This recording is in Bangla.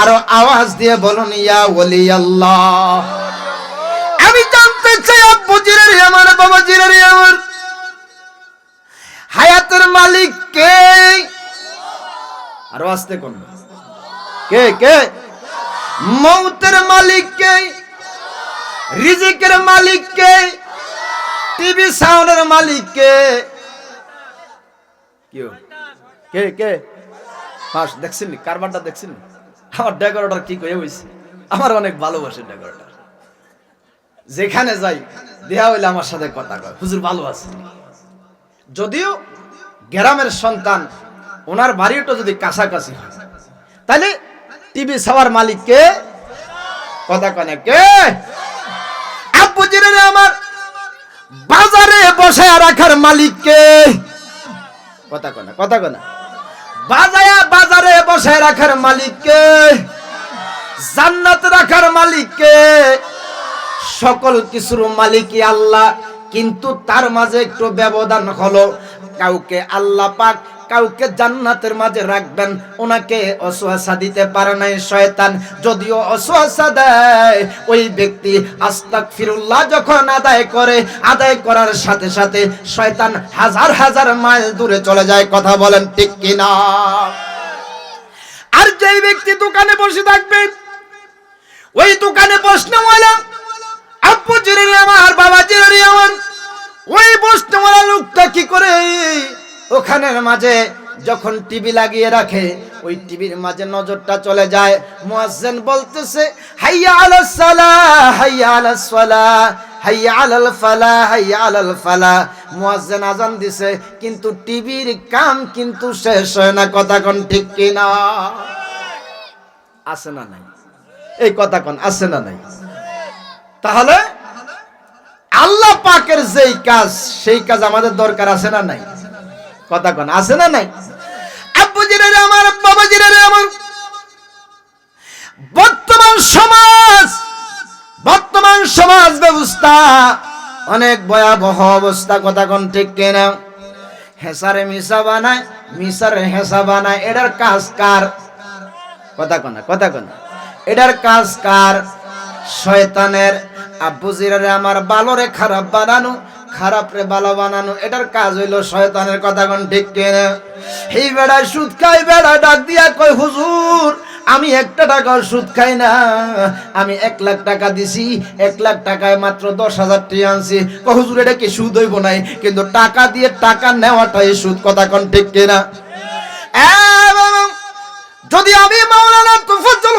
আরও আওয়াজ দিয়ে বলুন, ইয়া ওলি আল্লাহ আমি জানতে চাই, আব্বু জিরারি আমার, বাবা জিরারি আমার। হায়াতের মালিক কে? আরও আসতে কোন কে কে? মৌতের মালিক কে? রিজিকের মালিক কে? টিভি সাউন্ডের মালিক কে? কে কে? পাস দেখছেন? কারবারটা দেখছেন? আমার ডেকোরেটর কি কয়ে হইছে আমার অনেক ভালোবাসে ডেকোরেটর। যেখানে যাই দেহা হইলে আমার সাথে কথা কয়। হুজুর ভালো আছে। যদিও গ্রামের সন্তান, ওনার বাড়িটা যদি কাছাকাছি হয় তাহলে টিভি সাওয়ার মালিক কে? কথা কনে কে? আব্বু আমার বাজারে বসে রাখার মালিক কে? কথা কনা কথা কনা বাজায়া বাজারে বসে রাখার মালিককে, জান্নাত রাখার মালিককে, সকল কিছুর মালিকই আল্লাহ। কিন্তু তার মাঝে একটু ব্যবধান হলো, কাউকে আল্লাহ পাক কাউকে জান্নাতের মাঝে রাখবেন, ওনাকে অসহাসা দিতে পারে নাই শয়তান। যদিও অসহাসা দেয়, ওই ব্যক্তি আস্তাক ফিরুল্লাহ যখন আদায় করে, আদায় করার সাথে সাথে শয়তান হাজার হাজার মাইল দূরে চলে যায়, কথা বলেন ঠিক কিনা? আর যেই ব্যক্তি দোকানে বসে থাকবে, ওই দোকানে বসনেওয়ালা আব্বু জিরারি আমার বাবা জিরারি আমার ওই কি করে ওখানের মাঝে যখন টিভি লাগিয়ে রাখে, ওই টিভির মাঝে নজরটা চলে যায়। মুয়াজ্জিন বলতেছে, হাইয়া আলাস সালাহ হাইয়া আলাস সালাহ হাইয়া আলাল ফালা, হাইয়া আলাল ফালা। মুয়াজ্জিন আজান দিছে, কিন্তু টিভির কাম কিন্তু শেষ হয় না, কথা কোন ঠিক কিনা? আছে না নাই? এই কথা কোন, আছে না নাই? তাহলে আল্লাহ পাকের যেই কাজ, সেই কাজ আমাদের দরকার আছে না নাই? কথা কোন, আছে না নাই? আব্বু জিরে আমার, বাবা জিরে আমার। বর্তমান সমাজ বর্তমান সমাজ ব্যবস্থা অনেক ভয়াবহ অবস্থা, কথা কোন ঠিক কিনা? হেসারে মিশা বানায়, মিশারে হেসা বানায়, এটার কাজ কার? কথা কনা কথা কনা। এটার কাজ কার? শয়তানের। আব্বু জিরারে আমার, বালরে খারাপ বানানো খারাপ রে ভালো বানানো, এটার কাজ হইল শয়তানের কথা কোন ঠিক কেনা? এই বেড়া সুদ খাই বেড়া ডাক দিয়া কই হুজুর, আমি একটা টাকার সুদ খাই না। আমি এক লাখ টাকা দিছি, এক লাখ টাকায় মাত্র দশ হাজার টাকা আনছি। হুজুর, এটা কি সুদ হইব নাই? কিন্তু টাকা দিয়ে টাকা নেওয়াটাই সুদ, কথা কোন ঠিক কিনা? যদি আমি মাওলানা তুফাজ্জল